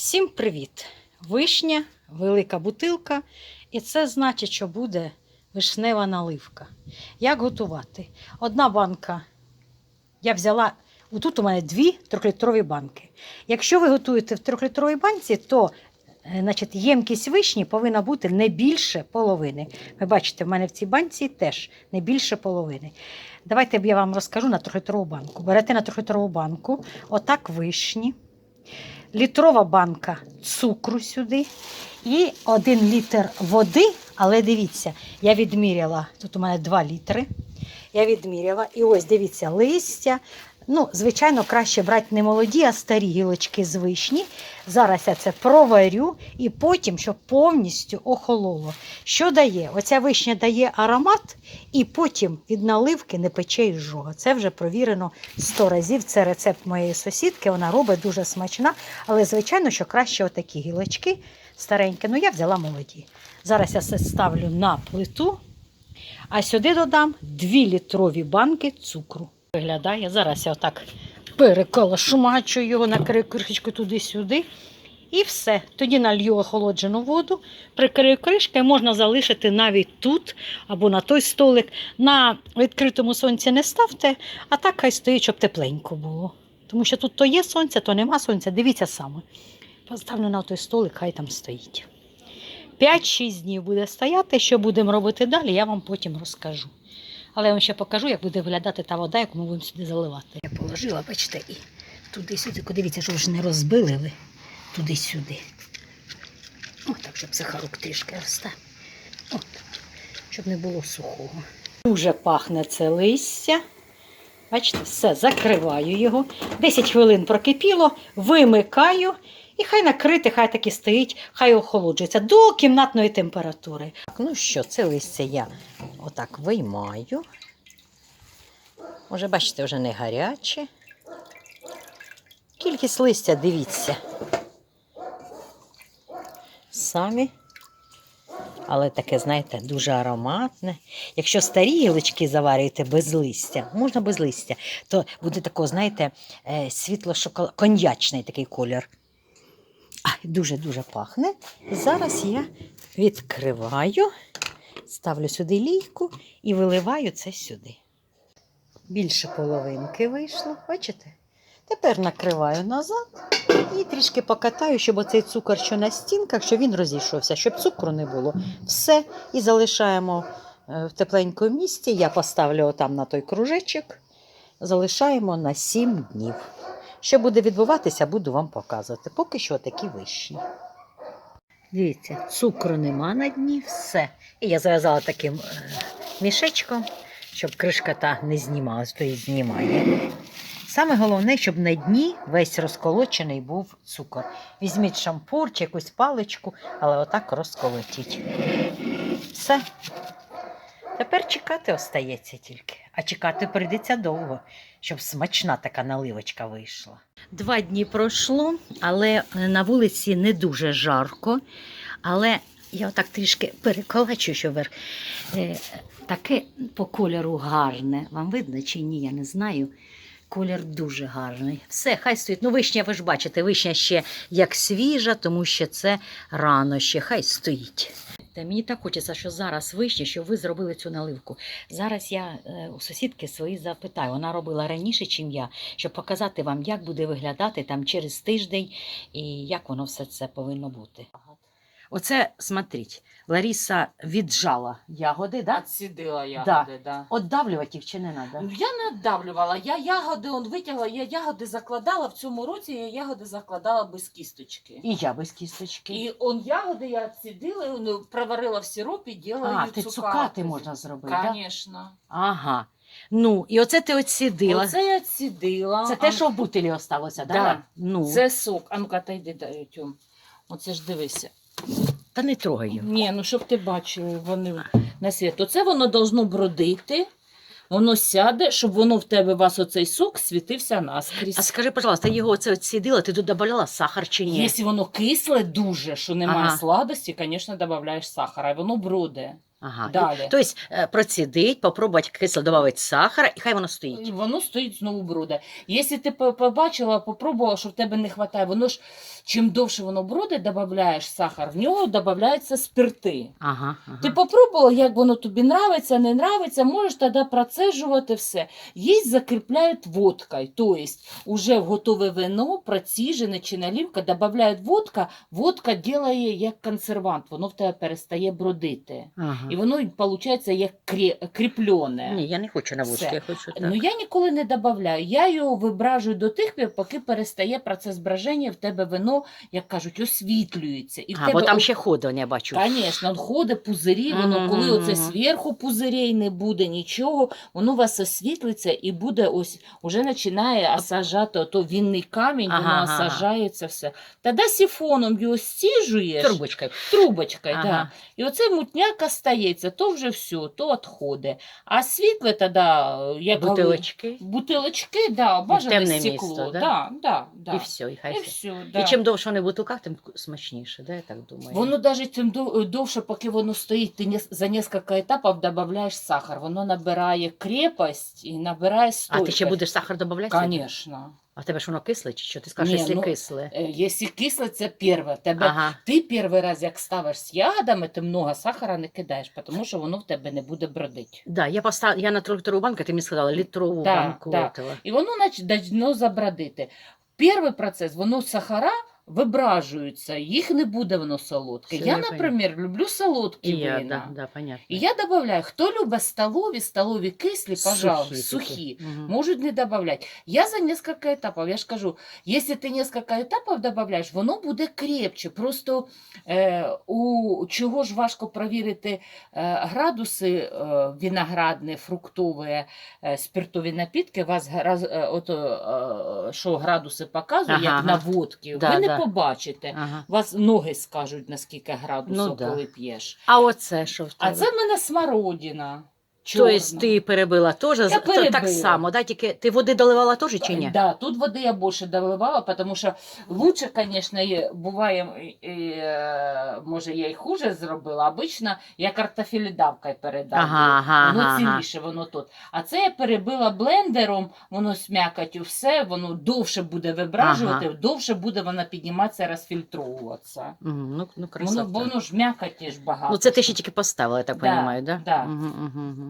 Всім привіт! Вишня, велика бутилка, і це значить, що буде вишнева наливка. Як готувати? Одна банка. Я взяла. Тут у мене дві трьохлітрові банки. Якщо ви готуєте в трьохлітровій банці, то е, значить, ємкість вишні повинна бути не більше половини. Ви бачите, в мене в цій банці теж не більше половини. Давайте я вам розкажу на трьохлітрову банку. Берете на трьохлітрову банку, отак вишні літрова банка цукру сюди і один літр води. Але дивіться, я відміряла, тут у мене 2 літри. Я відміряла, і ось дивіться, листя. Ну, звичайно, краще брати не молоді, а старі гілочки з вишні. Зараз я це проварю і потім, щоб повністю охололо. Що дає? Оця вишня дає аромат, і потім від наливки не пече ізжога. Це вже провірено 100 разів. Це рецепт моєї сусідки. Вона робить дуже смачна, але звичайно, що краще отакі гілочки старенькі. Ну, я взяла молоді. Зараз я це ставлю на плиту, а сюди додам 2 літрові банки цукру. Виглядає. Зараз я отак переколошмачу його, накрию кришечку туди-сюди. І все. Тоді налью охолоджену воду, прикрию кришкою, можна залишити навіть тут або на той столик. На відкритому сонці не ставте, а так хай стоїть, щоб тепленько було. Тому що тут то є сонце, то нема сонця. Дивіться саме. Поставлю на той столик, хай там стоїть. 5-6 днів буде стояти. Що будемо робити далі, я вам потім розкажу. Але я вам ще покажу, як буде виглядати та вода, яку ми будемо сюди заливати. Я положила, бачите, і туди-сюди. Дивіться, щоб ж не розбили ви туди-сюди. О, так, щоб сахарок трішки росте. От, щоб не було сухого. Дуже пахне це листя. Бачите, все, закриваю його. 10 хвилин прокипіло, вимикаю. І хай накрити, хай так і стоїть, хай охолоджується до кімнатної температури. Так, ну що, це листя я отак виймаю. Може, бачите, вже не гаряче. Кількість листя, дивіться. Самі. Але таке, знаєте, дуже ароматне. Якщо старі гілочки заварюєте без листя, можна без листя, то буде такого, знаєте, світло коньячний такий колір. Дуже-дуже пахне. Зараз я відкриваю, ставлю сюди лійку і виливаю це сюди. Більше половинки вийшло, бачите? Тепер накриваю назад і трішки покатаю, щоб оцей цукор, що на стінках, щоб він розійшовся, щоб цукру не було. Все. І залишаємо е, в тепленькому місці. Я поставлю отам на той кружечок. Залишаємо на 7 днів. Що буде відбуватися, буду вам показувати. Поки що такі вишні. Дивіться, цукру нема на дні, все. І я зав'язала таким е, мішечком, щоб кришка та не знімалась, то і знімає. Саме головне, щоб на дні весь розколочений був цукор. Візьміть шампур чи якусь паличку, але отак розколотіть. Все. Тепер чекати остається тільки. А чекати прийдеться довго, щоб смачна така наливочка вийшла. Два дні пройшло, але на вулиці не дуже жарко. Але я отак трішки переколачу, що верх. Е, таке по кольору гарне. Вам видно чи ні, я не знаю. Колір дуже гарний. Все, хай стоїть. Ну, вишня, ви ж бачите, вишня ще як свіжа, тому що це рано ще, хай стоїть. Та мені так хочеться, що зараз вище, що ви зробили цю наливку. Зараз я е, у сусідки свої запитаю. Вона робила раніше, чим я, щоб показати вам, як буде виглядати там через тиждень і як воно все це повинно бути. Оце, смотріть, Лариса віджала ягоди, да? Отсідила ягоди, да. Отдавлювати їх чи не треба? Ну, Я не отдавлювала, я ягоди он витягла, я ягоди закладала в цьому році, я ягоди закладала без кісточки. І я без кісточки. І он ягоди я відсідила, проварила в сиропі, ділаю а, ти цукати можна зробити, так? Да? Звісно. Ага. Ну, і оце ти оцідила. Оце я відсідила. Це те, що в бутилі осталося, Да. да? Ну, Це сок. А ну-ка, та йди, Тьом. Оце ж дивися. Та не трогай його. Ні, ну щоб ти бачив, вони на світ. Оце воно должно бродити, воно сяде, щоб воно в тебе вас оцей сок світився наскрізь. А скажи, пожалуйста, його оце сідила, ти тут додавала сахар чи ні? Якщо воно кисле дуже, що немає Ага. сладості, звісно, додаєш сахара, і воно броде. Ага. Далі. Тобто процідить, попробувати кисло додати сахара, і хай воно стоїть. І Воно стоїть знову бруде. Якщо ти побачила, попробувала, що в тебе не вистачає, воно ж чим довше воно бруде, додаєш сахар, в нього додаються спирти. Ага, ага. Ти попробувала, як воно тобі нравиться, не нравиться, можеш тоді процежувати все. Є закріпляють водкою, тобто уже в готове вино, проціжене чи наливка, додають водка, водка ділає як консервант, воно в тебе перестає бродити. ага. І воно виходить як кріплене. Ні, я не хочу на Все. я хочу так. Ну я ніколи не додаю. Я його вибражую до тих пір, поки перестає процес броження, в тебе вино, як кажуть, освітлюється. І в а, тебе бо там ще ходу, я бачу. Звісно, ходить пузирі, воно Мгм, коли оце зверху пузирей не буде нічого, воно у вас освітлиться і буде ось, уже починає осажати, ото вінний камінь, Ага, воно осажається все. Тоді сифоном його стіжуєш, Трубочкою. трубочкою, Ага. да. і оце мутняк остається, то вже все, то відходи. А світле тоді, як Бутилочки. бутилочки, да, бажане темне стекло. місто, да? да? Да, да, І все, і хай І все. все, да. І чим довше вони в бутилках, тим смачніше, да, я так думаю. Воно навіть тим дов- довше, поки воно стоїть, ти за кілька етапів додаєш сахар. Воно набирає крепость і набирає а ти ще будеш сахар додавати? Звісно. А в тебе ж воно кисле, чи що? Ти скажеш, якщо ну, кисле. Е, Якщо кисле, це перше. Тебе Ага. ти перший раз, як ставиш з ягодами, ти много сахара не кидаєш, тому що воно в тебе не буде бродити. Да, я постав... я на трьохлітрову банку, ти мені сказала, літрову Да, банку. да. этого. І воно нач- должно забродити. Перший процес, воно сахара вибражуються, їх не буде воно солодке. Все, я, я наприклад, люблю солодкі я, вина. да, да, понятно. І я додаю, хто любить столові, столові кислі, пожалуйста, такі. сухі. Мгм. Можуть не добавлять. Я за несколько етапів, я ж кажу, якщо ти несколько етапів додаєш, воно буде крепче. Просто е, у чого ж важко провірити е, градуси е, виноградні, фруктові, е, спиртові напітки, вас гра- е, ото, е, що градуси показує, Ага, як ага. на водки, Да, ви не да. Побачите. Ага. Вас ноги скажуть, наскільки градусу, Ну, да. коли п'єш. А оце що в тебе? А це в мене смородина. Тобто чорна. ти перебила теж Я то перебила. так само, да? тільки ти води доливала теж чи ні? Да, тут води я більше доливала, тому що лучше, звісно, є- буває, і, е, може, я й хуже зробила. Обично я картофелідавкою передаю. Ага, ага, Воно ага. ціліше, воно тут. А це я перебила блендером, воно з м'якотю все, воно довше буде вибражувати, довше буде вона підніматися, розфільтровуватися. Мгм, Ну, ну Воно, красота. бо воно ж м'якоті ж багато. Ну це ти ще тільки поставила, я так Да, розумію, да? да. Мгм, мгм, мгм.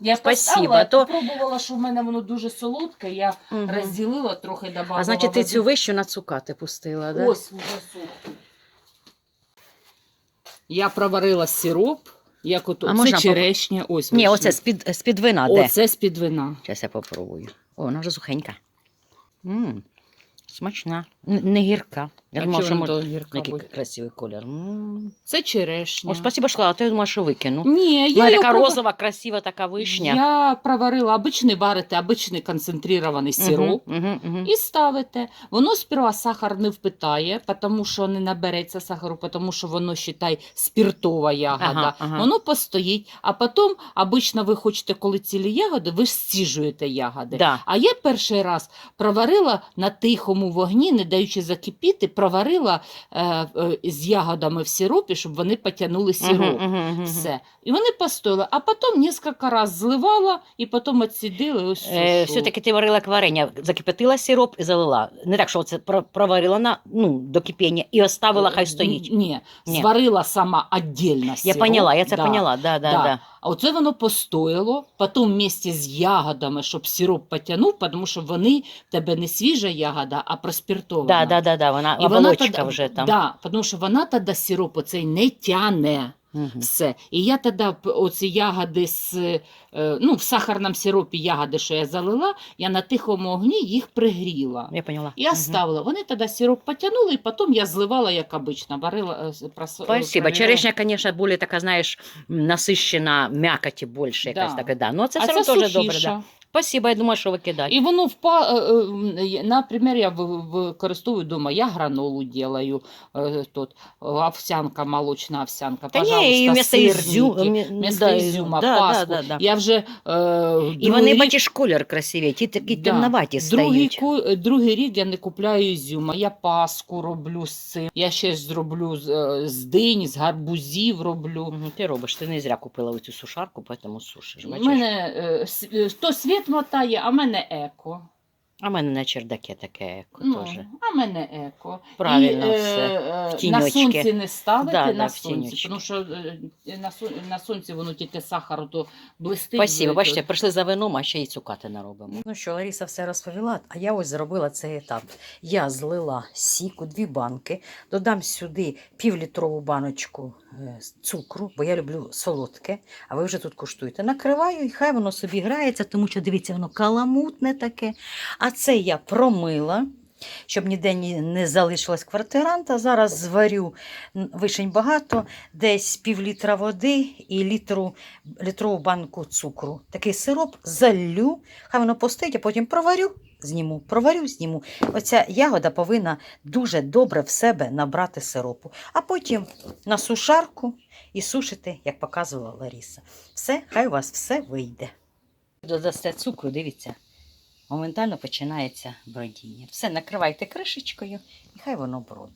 Я Спасибо, поставила, я то- попробувала, що в мене воно дуже солодке, я Мгм. розділила, трохи добавила А значить, ти води. цю вищу нацукати пустила, да? Ось вже сухо. Я проварила сироп, як ото. А це можна поп- черешня, ось. Ні, оце з-під, з-під вина, де? Оце з-під вина. Зараз я попробую. О, вона вже сухенька. М, смачна. Н- Не гірка. Я чого що може... гірка Який буде? красивий колір. М. Це черешня. О, спасибо, що а то я думала, що викину. Ні, я, Вона її така прова- розова, красива, така вишня. Я проварила обичний варите, обичний концентрований сироп. Мгм, мгм. І ставите. Воно сперва сахар не впитає, тому що не набереться сахару, тому що воно считай спіртова ягода. Ага, ага. Воно постоїть, а потім, обично ви хочете, коли цілі ягоди, ви ж стіжуєте ягоди. Да. А я перший раз проварила на тихому вогні, не даючи закипіти, проварила е, е, з ягодами в сиропі, щоб вони потягнули сироп. Мгм, мгм, мгм. Все. І вони постояли, а потім кілька разів зливала і потім відсідили. Ось Е, все-таки ти варила як варення, закипятила сироп і залила. Не так, що це проварила на, ну, до кипіння і оставила, хай стоїть. Ні, Ні. зварила сама віддільно Я поняла, я це да. поняла. Да, да, Да. да. А оце воно постояло, потім вместе з ягодами, щоб сироп потягнув, тому що вони в тебе не свіжа ягода, а проспіртована. Да, да, да, да, вона І вона оболочка тоді- вже там. Да, тому що вона тоді сироп оцей не тяне. Мгм. Все. І я тоді оці ягоди з е, ну, в сахарному сиропі ягоди, що я залила, я на тихому огні їх пригріла. Я поняла. І оставила. Вони тоді сироп потягнули, і потім я зливала, як обично, варила. е, прос- Спасибо. Черешня, конечно, более така, знаєш, насищена, м'якоті більше якась Да. така, да. Ну, це а все це одно теж добре, да. Спасибо, я думаю, що викидати. І воно впа... е, е, наприклад, я ви- використовую дома, я гранолу делаю, е, тут, овсянка, молочна овсянка, Та пожалуйста, ні, і вместо ізю... сирники, мі- вместо да, ізюма, да, паску. Да, да, да. Я вже е, І вони, другий бачиш, колір красиві, ті такі Да. темноваті Другий, стають. ку- другий рік я не купляю ізюма, я паску роблю з цим. Я ще зроблю з, е, з динь, з гарбузів роблю. Мгм, Ти робиш, ти не зря купила цю сушарку, тому сушиш. У Бачиш? мене е, с- е, то світ мотає, а в мене еко. А в мене на чердаке таке еко Ну, теж. а в мене еко. Правильно І, е, все. е, В на тіньочки. сонці не ставити, Да, на да, в сонці, тіньочки. тому що е, на, сон- на сонці воно тільки сахару то блистить. Спасибо, бачите, прийшли за вином, а ще й цукати наробимо. Ну що, Лариса все розповіла, а я ось зробила цей етап. Я злила сіку, дві банки, додам сюди півлітрову баночку е, з цукру, бо я люблю солодке, а ви вже тут куштуєте. Накриваю і хай воно собі грається, тому що дивіться, воно каламутне таке. А це я промила. Щоб ніде не залишилось квартиранта. Зараз зварю вишень багато, десь пів літра води і літру, літрову банку цукру. Такий сироп залю, хай воно постоїть, а потім проварю, зніму, проварю, зніму. Оця ягода повинна дуже добре в себе набрати сиропу, а потім на сушарку і сушити, як показувала Ларіса. Все, хай у вас все вийде. Додасте цукру, дивіться. Моментально починається бродіння. Все, накривайте кришечкою і хай воно броде.